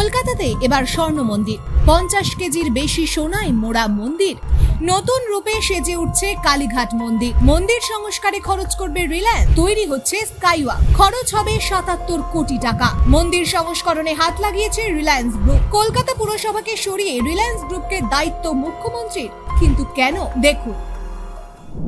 কলকাতাতে এবার স্বর্ণ মন্দির। পঞ্চাশ কেজির বেশি সোনায় মোড়া মন্দির। নতুন রূপে সেজে উঠছে কালীঘাট মন্দির। মন্দির সংস্কারে খরচ করবে রিলায়েন্স। তৈরি হচ্ছে স্কাইওয়া খরচ হবে সাতাত্তর কোটি টাকা। মন্দির সংস্করণে হাত লাগিয়েছে রিলায়েন্স গ্রুপ। কলকাতা পুরসভাকে সরিয়ে রিলায়েন্স গ্রুপকে দায়িত্ব মুখ্যমন্ত্রীর। কিন্তু কেন? দেখুন।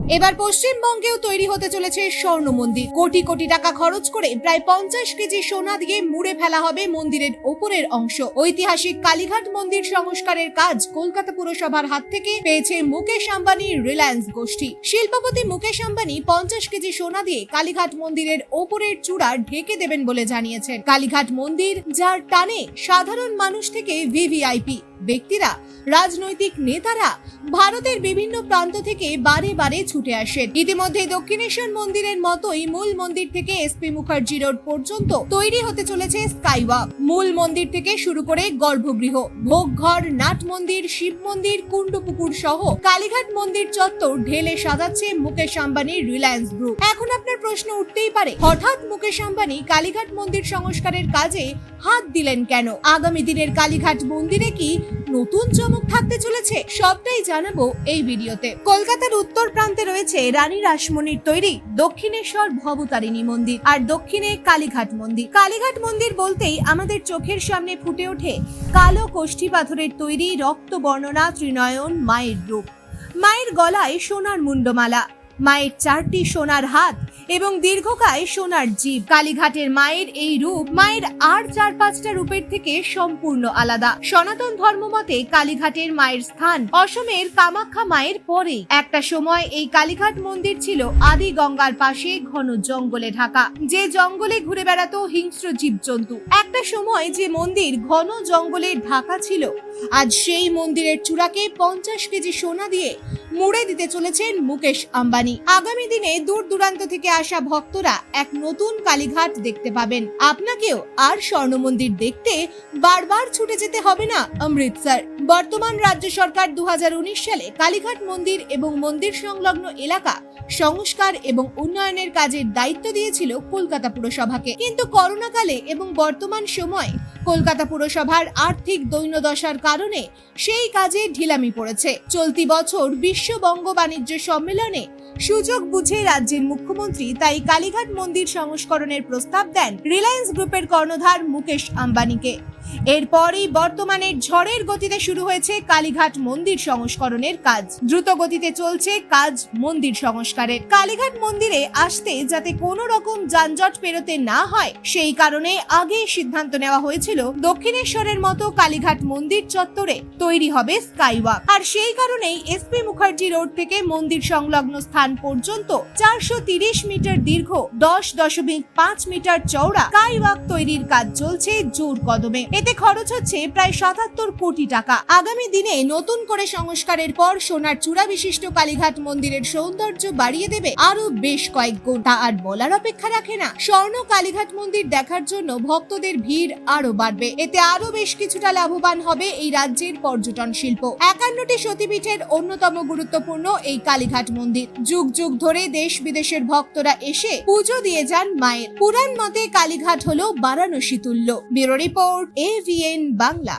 এবার পশ্চিমবঙ্গেও তৈরি হতে চলেছে স্বর্ণ মন্দির। কোটি কোটি টাকা খরচ করে প্রায় পঞ্চাশ কেজি সোনা দিয়ে মুড়ে ফেলা হবে মন্দিরের ওপরের অংশ। ঐতিহাসিক কালীঘাট মন্দির সংস্কারের কাজ কলকাতা পুরসভার হাত থেকে পেয়েছে মুকেশ আম্বানি রিলায়েন্স গোষ্ঠী। শিল্পপতি মুকেশ আম্বানি পঞ্চাশ কেজি সোনা দিয়ে কালীঘাট মন্দিরের ওপরের চূড়া ঢেকে দেবেন বলে জানিয়েছেন। কালীঘাট মন্দির, যার টানে সাধারণ মানুষ থেকে ভিভিআইপি। ব্যক্তিরা, রাজনৈতিক নেতারা ভারতের বিভিন্ন প্রান্ত থেকে বারে বারে ছুটে আসেন। ইতিমধ্যে দক্ষিণেশ্বর মন্দিরের মতোই মূল মন্দির থেকে এসপি মুখার্জি রোড পর্যন্ত তৈরি হতে চলেছে স্কাইওয়াক। মূল মন্দির থেকে শুরু করে গর্ভগৃহ, ভোগঘর, নাট মন্দির, শিব মন্দির, কুণ্ডপুকুর সহ কালীঘাট মন্দির চত্বর ঢেলে সাজাচ্ছে মুকেশ আম্বানির রিলায়েন্স গ্রুপ। এখন আপনার প্রশ্ন উঠতেই পারে, হঠাৎ মুকেশ আম্বানি কালীঘাট মন্দির সংস্কারের কাজে হাত দিলেন কেন? আগামী দিনের কালীঘাট মন্দিরে কি নতুন চমক থাকতে চলেছে? সবটাই জানাব এই ভিডিওতে। কলকাতার উত্তর প্রান্তে রয়েছে রানী রাসমণির তৈরি দক্ষিণেশ্বর ভবতারিণী মন্দির আর দক্ষিণে কালীঘাট মন্দির। কালীঘাট মন্দির বলতেই আমাদের চোখের সামনে ফুটে ওঠে কালো কোষ্ঠী পাথরের তৈরি রক্ত বর্ণনা ত্রিনয়ন মায়ের রূপ। মায়ের গলায় সোনার মুন্ডমালা মায়ের চারটি সোনার হাত এবং দীর্ঘকায় সোনার জীব। কালীঘাটের মায়ের এই রূপ মায়ের আর চার পাঁচটা রূপের থেকে সম্পূর্ণ আলাদা। সনাতন ধর্মমতে কালীঘাটের মায়ের স্থান অসমের কামাখ্যা মায়ের পরে। একটা সময় এই কালীঘাট মন্দির ছিল আদি গঙ্গার পাশে ঘন জঙ্গলে ঢাকা। যে জঙ্গলে ঘুরে বেড়াতো হিংস্র জীবজন্তু। একটা সময় যে মন্দির ঘন জঙ্গলে ঢাকা ছিল, আজ সেই মন্দিরের চূড়াকে পঞ্চাশ কেজি সোনা দিয়ে মুড়ে দিতে চলেছেন মুকেশ আম্বানি। আগামী দিনে দূর দূরান্ত থেকে আসা ভক্তরা এক নতুন কালীঘাট দেখতে পাবেন। আপনাকেও আর স্বর্ণ মন্দির দেখতে বারবার ছুটে যেতে হবে না অমৃতসর বর্তমান রাজ্য সরকার দু হাজার উনিশ সালে কালীঘাট মন্দির এবং মন্দির সংলগ্ন এলাকা সংস্কার এবং উন্নয়নের কাজের দায়িত্ব দিয়েছিল কলকাতা পুরসভাকে। কিন্তু করোনাকালে এবং বর্তমান সময় কলকাতা পুরসভার আর্থিক দৈন্যদশার কারণে সেই কাজে ঢিলামি পড়েছে। চলতি বছর বিশ্ববঙ্গ বাণিজ্য সম্মেলনে সুযোগ বুঝে রাজ্যের মুখ্যমন্ত্রী তাই কালীঘাট মন্দির সংস্করণের প্রস্তাব দেন রিলায়েন্স গ্রুপের কর্ণধার মুকেশ আম্বানিকে। এরপরই বর্তমানে ঝড়ের গতিতে শুরু হয়েছে কালীঘাট মন্দির সংস্করণের কাজ। দ্রুত গতিতে চলছে কাজ মন্দির সংস্কারের। কালীঘাট মন্দিরে আসতে যাতে কোনো রকম যানজট পেরোতে না হয়, সেই কারণে আগেই সিদ্ধান্ত নেওয়া হয়েছিল দক্ষিণেশ্বরের মতো কালীঘাট মন্দির চত্বরে তৈরি হবে স্কাইওয়াক। আর সেই কারণেই এসপি মুখার্জি রোড থেকে মন্দির সংলগ্ন স্থান পর্যন্ত চারশো মিটার দীর্ঘ, দশ দশমিক পাঁচ মিটার চওড়া স্কাইওয়াক তৈরির কাজ চলছে জোর কদমে। এতে খরচ হচ্ছে প্রায় সাতাত্তর কোটি টাকা। আগামী দিনে নতুন করে সংস্কারের পর সোনার চূড়া বিশিষ্ট কালীঘাট মন্দিরের সৌন্দর্য বাড়িয়ে দেবে আরও বেশ কয়েক তা আর বলার অপেক্ষা রাখে না। স্বর্ণ কালীঘাট মন্দির দেখার জন্য ভক্তদের ভিড় আরও বাড়বে। এতে আরও বেশ কিছুটা লাভবান হবে এই রাজ্যের পর্যটন শিল্প। একান্নটি সতীপীঠের অন্যতম গুরুত্বপূর্ণ এই কালীঘাট মন্দির। যুগ যুগ ধরে দেশ বিদেশের ভক্তরা এসে পুজো দিয়ে যান মায়ের। পুরাণ মতে কালীঘাট হলো বারাণসী তুল্য। Bureau report AVN Bangla.